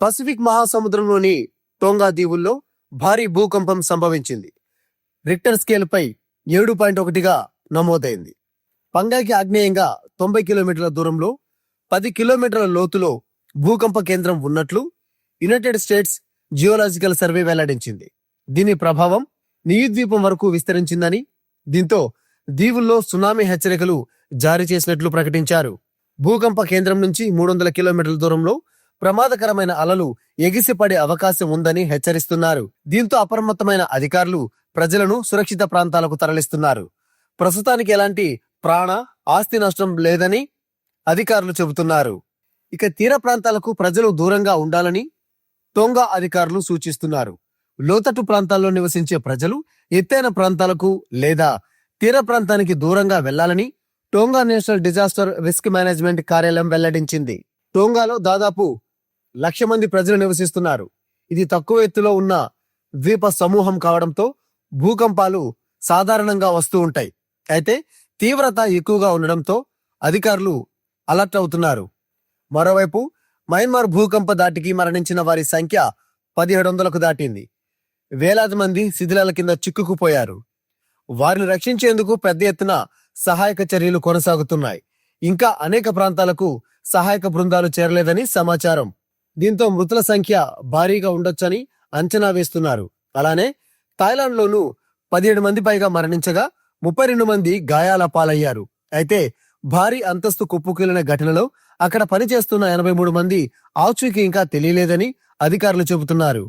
Pacific మహాసముద్రంలోని Tonga దీవుల్లో భారీ భూకంపం సంభవించింది. రిక్టర్ స్కేల్పై ఏడు పాయింట్ ఒకటిగా నమోదైంది. పంగాకి ఆగ్నేయంగా తొంభై కిలోమీటర్ల దూరంలో పది కిలోమీటర్ల లోతులో భూకంప కేంద్రం ఉన్నట్లు యునైటెడ్ స్టేట్స్ జియోలాజికల్ సర్వే వెల్లడించింది. దీని ప్రభావం నియుద్వీపం వరకు విస్తరించిందని దీంతో దీవుల్లో సునామీ హెచ్చరికలు జారీ చేసినట్లు ప్రకటించారు. భూకంప కేంద్రం నుంచి మూడు వందల కిలోమీటర్ల దూరంలో ప్రమాదకరమైన అలలు ఎగిసిపడే అవకాశం ఉందని హెచ్చరిస్తున్నారు. దీంతో అప్రమత్తమైన అధికారులు ప్రజలను సురక్షిత ప్రాంతాలకు తరలిస్తున్నారు. ప్రస్తుతానికి ఎలాంటి ప్రాణ ఆస్తి నష్టం లేదని అధికారులు చెబుతున్నారు. ఇక తీర ప్రాంతాలకు ప్రజలు దూరంగా ఉండాలని టోంగా అధికారులు సూచిస్తున్నారు. లోతట్టు ప్రాంతాల్లో నివసించే ప్రజలు ఎత్తైన ప్రాంతాలకు లేదా తీర ప్రాంతానికి దూరంగా వెళ్ళాలని Tonga national disaster risk management కార్యాలయం వెల్లడించింది. టోంగాలో దాదాపు లక్ష మంది ప్రజలు నివసిస్తున్నారు. ఇది తక్కువ ఎత్తులో ఉన్న ద్వీప సమూహం కావడంతో భూకంపాలు సాధారణంగా వస్తూ ఉంటాయి. అయితే తీవ్రత ఎక్కువగా ఉండడంతో అధికారులు అలర్ట్ అవుతున్నారు. మరోవైపు మయన్మార్ భూకంప దాటికి మరణించిన వారి సంఖ్య పదిహేడు వందలకు దాటింది. వేలాది మంది శిథిలాల కింద చిక్కుకుపోయారు. వారిని రక్షించేందుకు పెద్ద ఎత్తున సహాయక చర్యలు కొనసాగుతున్నాయి. ఇంకా అనేక ప్రాంతాలకు సహాయక బృందాలు చేరలేదని సమాచారం. దీంతో మృతుల సంఖ్య భారీగా ఉండొచ్చని అంచనా వేస్తున్నారు. అలానే థాయిలాండ్లోనూ పదిహేడు మంది పైగా మరణించగా ముప్పై రెండు మంది గాయాల పాలయ్యారు. అయితే భారీ అంతస్తు కుప్పుకూలిన ఘటనలో అక్కడ పనిచేస్తున్న ఎనభై మూడు మంది ఆచూకీ ఇంకా తెలియలేదని అధికారులు చెబుతున్నారు.